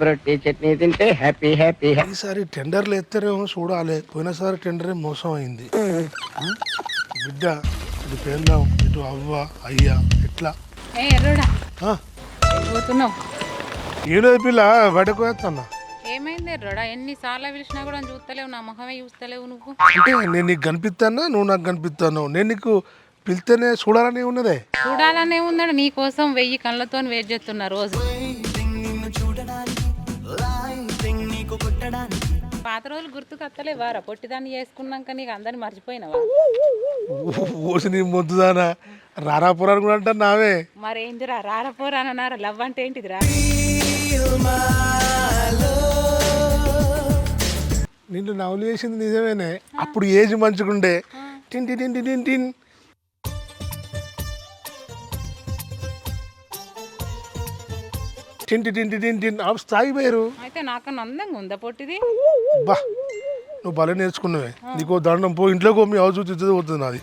రొట్టి చట్నీ తింటే happy happy ఈసారి టెండర్లు ఎత్తరేమో చూడాలి. పోయినసారి టెండరే మోసం అయింది. బిడ్డ ఇటు పేందాం ఇటు అవ్వ అయ్యా ఎట్లా? ఏ ఎర్రోడా? ఆ, పోతున్నావు. ఏలేదు పిల్ల బయటకు వేస్తున్నా ఏమైంది ఎర్రోడా? ఎన్నిసార్లు పిలిచినా కూడా చూస్తలేవు నా మొహమే చూస్తలేవు నువ్వు. అంటే నేను నీకు కనిపిస్తానా నువ్వు నాకు కనిపిస్తాను నేను నీకు పిలిస్తేనే చూడాలని ఉన్నదే. చూడాలనే ఉందడు నీ కోసం వెయ్యి కళ్ళతో వెయిట్ చేస్తున్నా రోజు. పాత రోజులు గుర్తుకు వస్తలేవారా పొట్టిదాన్ని చేసుకున్నాక నీకు అందరిని మర్చిపోయినావా? ఓసి నీ మొద్దుదానా రారాపురాన్ని కూడా అంటాను నావే. మరేందిరా? రారపోరా అన్నారా? లవ్ అంటే ఏంటిదిరా? నిన్ను నవ్వులు చేసింది నిజమేనే. అప్పుడు ఏజ్ మంచిగుండే. టిన్ టిన్ టిన్ టిన్ టిన్ టిన్. టిన్ టిన్ టిన్ ఆ స్థాయి పేరు అయితే నాకన్నా అందంగా ఉందా పొట్టిది? బా నువ్వు భలే నేర్చుకున్నావే. నీకు దండం పో ఇంట్లోకి మీ హౌస్ చూసి పోతుంది నాది.